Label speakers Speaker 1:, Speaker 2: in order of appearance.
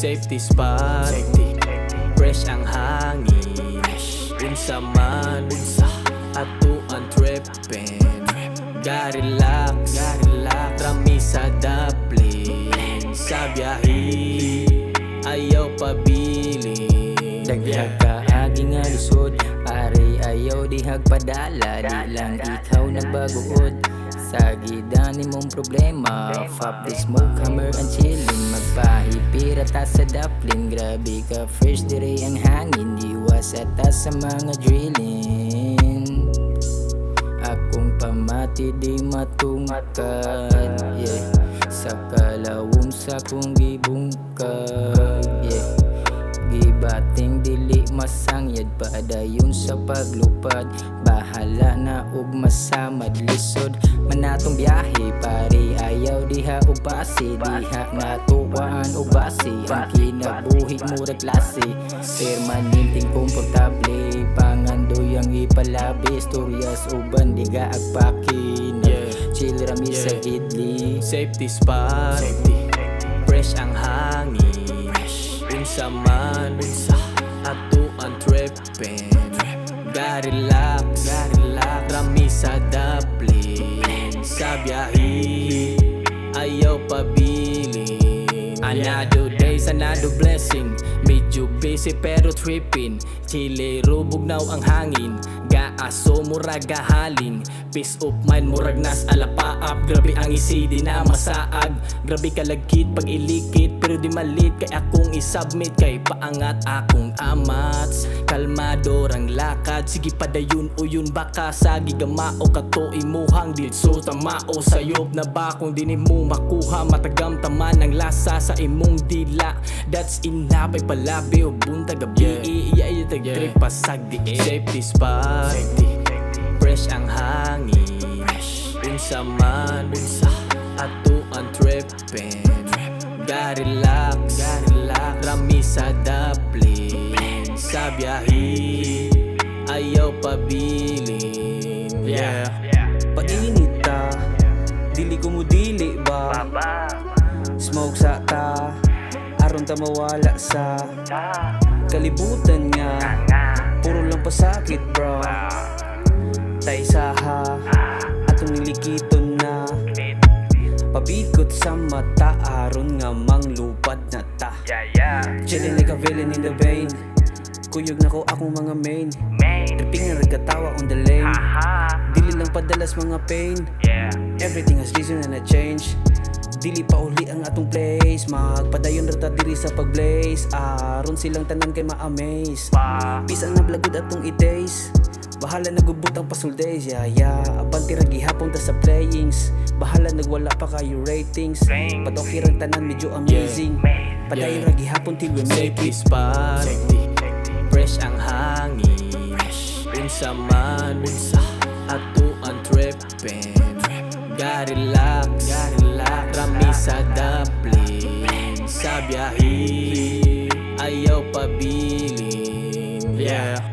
Speaker 1: Safety spot. Safety. Fresh ang hangin. Unsa man Unsa Ato ang trippin. Garelax Garelax Rami sa Dublin Sa biyahe Ayaw pabili
Speaker 2: Daghag ka agi nga lusod Pare ayaw dihag padala Di lang ikaw nagbaguod Sa gidani mong problema. Fap the smoke, hammer and chillin Magpahipira ta sa daplin Grabe ka fresh dire ang hangin Iwas ata sa mga drilling. Akong pamati di matungkad yeah. Sa kalawom sa kong dili masangyad Padayon sa paglupad. Bahala na og masamad lisod Manatong biyahe. Pare ayaw diha og base Diha natuwaan og base. Ang kinabuhi mura klase. Permanenteng komportable Pangandoy ang ipalabi. Storyas uban di gaagpakin
Speaker 1: Yeah.
Speaker 2: Chill rami sa
Speaker 1: Yeah.
Speaker 2: gidli.
Speaker 1: Safety spot. Safety. Fresh ang hangin. Unsa man. Unsa Ato ang trippin. Garelax Garelax Rami sa Dublin. Sa biyahe Ayaw pabili Another day, another blessing. Medyo busy pero trippin. Chile, rubog now ang hangin Gaaso murag gahalin. Peace of mind murag nas alapaap Grabe ang isi di na masaag. Grabe kalagkit pag ilikit Pero di malit kay akong isubmit. Kay paangat akong amats Kalmado rang lakad. Sige padayon o yun baka sa gigamao Kato imuhang dilso tamao. Sayop na ba kung di mo makuha? Matagam taman ang lasa sa imong dila. That's enough ay palabi o buntag gabi. Iya iya tag trip pasag di Safety spot. Fresh ang hangin. Unsa man. Unsa Ato ang trippin. Garelax Rami sa Dublin. Sa biyahe. Ayaw pabilin. Yeah.
Speaker 3: Painit ta. Dili ko mo dili ba? Smoke sa ta. Aron ta mawala sa Kalibutan nga. Puro lang pasakit bro. Tay saha Atong nilikiton na. Pabikot sa mata Aron nga manglupad na ta. Chillin like a villain in the vein Kuyog na ko akong mga main. Tripping na nagkatawa on the lane. Dili lang padalas mga pain. Everything has reason and a change Dili pa uli ang atong place. Magpadayon rata diri sa pagblaze. Aron silang tanan kay ma-amaze. Pisa na blagod atong i-taste Bahala nagubot ang puzzle days. Yeah, yeah. Abanti ra gihapon ta sa playings. Bahala nagwala pa kayo ratings. Rang tanan medyo amazing. Padayon ra gihapon till we make it.
Speaker 1: spot. Fresh ang hangin. Unsa man Unsa Ato ang trippin Garelax Garelax biyahe. Ayaw pabilin. Yeah.